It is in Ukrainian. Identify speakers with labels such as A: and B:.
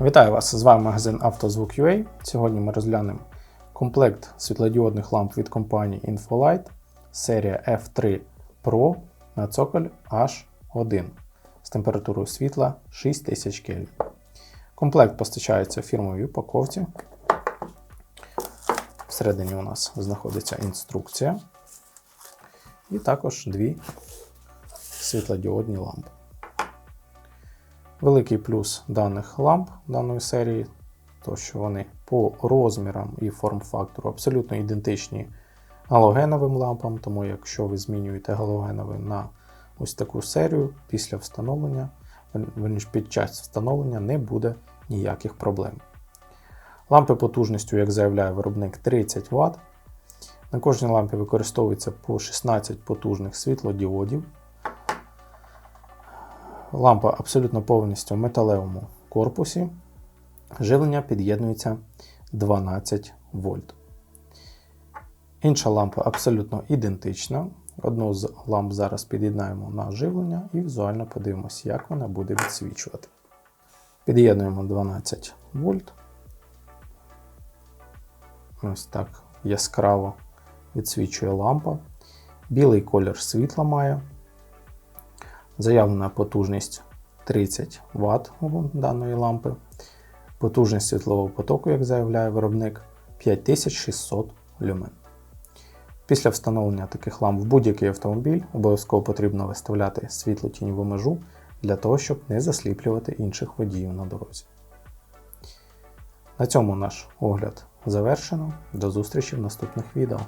A: Вітаю вас! З вами магазин «Автозвук.UA». Сьогодні ми розглянемо комплект світлодіодних ламп від компанії Infolight серія F3 Pro на цоколь H1 з температурою світла 6000 Кельвін. Комплект постачається в фірмовій упаковці. Всередині у нас знаходиться інструкція і також дві світлодіодні лампи. Великий плюс даних ламп даної серії, то що вони по розмірам і форм-фактору абсолютно ідентичні галогеновим лампам, тому якщо ви змінюєте галогеновий на ось таку серію, після встановлення, під час встановлення не буде ніяких проблем. Лампи потужністю, як заявляє виробник, 30 Вт. На кожній лампі використовується по 16 потужних світлодіодів. Лампа абсолютно повністю в металевому корпусі. Живлення під'єднується 12 вольт. Інша лампа абсолютно ідентична. Одну з ламп зараз під'єднаємо на живлення і візуально подивимося, як вона буде відсвічувати. Під'єднуємо 12 вольт. Ось так яскраво відсвічує лампа. Білий колір світла має. Заявлена потужність 30 Вт даної лампи. Потужність світлового потоку, як заявляє виробник, 5600 люмен. Після встановлення таких ламп в будь-який автомобіль обов'язково потрібно виставляти світло-тіньову межу для того, щоб не засліплювати інших водіїв на дорозі. На цьому наш огляд завершено. До зустрічі в наступних відео.